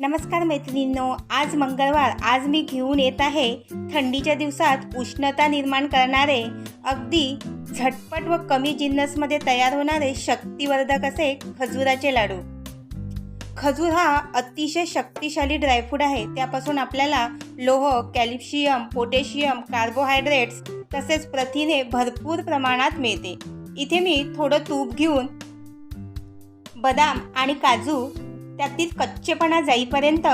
नमस्कार मैत्रिणींनो आज मंगळवार. आज मी घेऊन येत आहे थंडीच्या दिवसात उष्णता निर्माण करणारे अगदी झटपट व कमी जिन्नसमध्ये तयार होणारे शक्तिवर्धक असे खजुराचे लाडू. खजूर हा अतिशय शक्तिशाली ड्रायफ्रूट आहे. त्यापासून आपल्याला लोह कॅल्शियम पोटॅशियम कार्बोहायड्रेट्स तसेच प्रथिने भरपूर प्रमाणात मिळते. इथे मी थोडं तूप घेऊन बदाम आणि काजू त्यातील कच्चेपणा जाईपर्यंत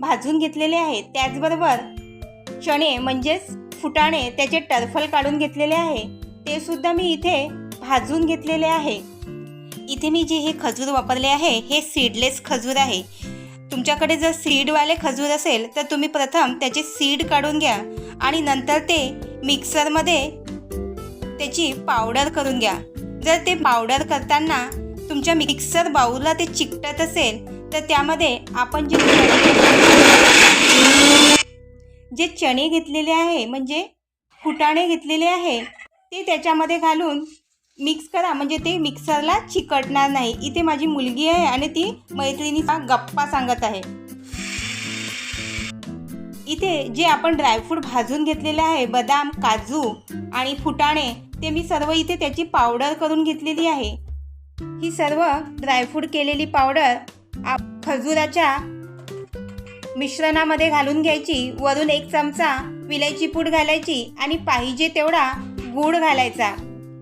भाजून घेतलेले आहे. त्याचबरोबर चणे म्हणजेच फुटाणे त्याचे टरफल काढून घेतलेले आहे. ते सुद्धा मी इथे भाजून घेतलेले आहे. इथे मी जे हे खजूर वापरले आहे हे सीडलेस खजूर आहे. तुमच्याकडे जर सीडवाले खजूर असेल तर तुम्ही प्रथम त्याचे सीड काढून घ्या आणि नंतर ते मिक्सरमध्ये त्याची पावडर करून घ्या. जर ते पावडर करताना तुमच्या मिक्सर बाऊलला ते चिकटत असेल तर त्यामध्ये आपण जे जे चणे घेतलेले आहे म्हणजे फुटाणे घेतलेले आहे ते त्याच्यामध्ये घालून मिक्स करा. म्हणजे ते मिक्सरला चिकटणार नाही. इथे माझी मुलगी आहे आणि ती मैत्रिणीचा गप्पा सांगत आहे. इथे जे आपण ड्रायफ्रूट भाजून घेतलेले आहे बदाम काजू आणि फुटाणे ते मी सर्व इथे त्याची पावडर करून घेतलेली आहे. ही सर्व ड्रायफ्रूट केलेली पावडर आप खजुराच्या मिश्रणामध्ये घालून घ्यायची. वरून एक चमचा विलायची पूड घालायची आणि पाहिजे तेवढा गूळ घालायचा.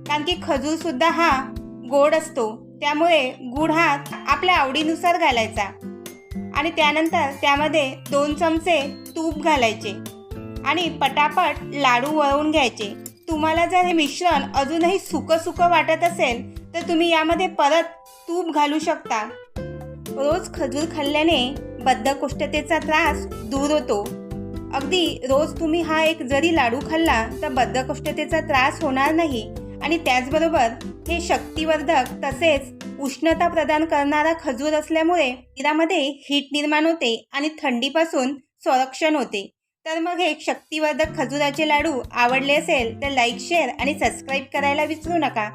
कारण की खजूरसुद्धा हा गोड असतो. त्यामुळे गूळ हा आपल्या आवडीनुसार घालायचा. आणि त्यानंतर त्यामध्ये दोन चमचे तूप घालायचे. आणि पटापट लाडू वळवून घ्यायचे. तुम्हाला जर हे मिश्रण अजूनही सुकं सुकं वाटत असेल तर तुम्ही यामध्ये परत तूप घालू शकता. रोज खजूर खाल्ल्याने बद्धकोष्ठतेचा त्रास दूर होतो. अगदी रोज तुम्ही हा एक जरी लाडू खाल्ला तर बद्धकोष्ठतेचा त्रास होणार नाही. आणि त्याचबरोबर हे शक्तिवर्धक तसेच उष्णता प्रदान करणारा खजूर असल्यामुळे शरीरामध्ये हीट निर्माण होते आणि थंडीपासून संरक्षण होते. तर मग हे शक्तिवर्धक खजुराचे लाडू आवडले असेल तर लाईक शेअर आणि सबस्क्राईब करायला विसरू नका.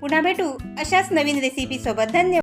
पुन्हा भेटू अशाच नवीन रेसिपीसोबत धन्यवाद.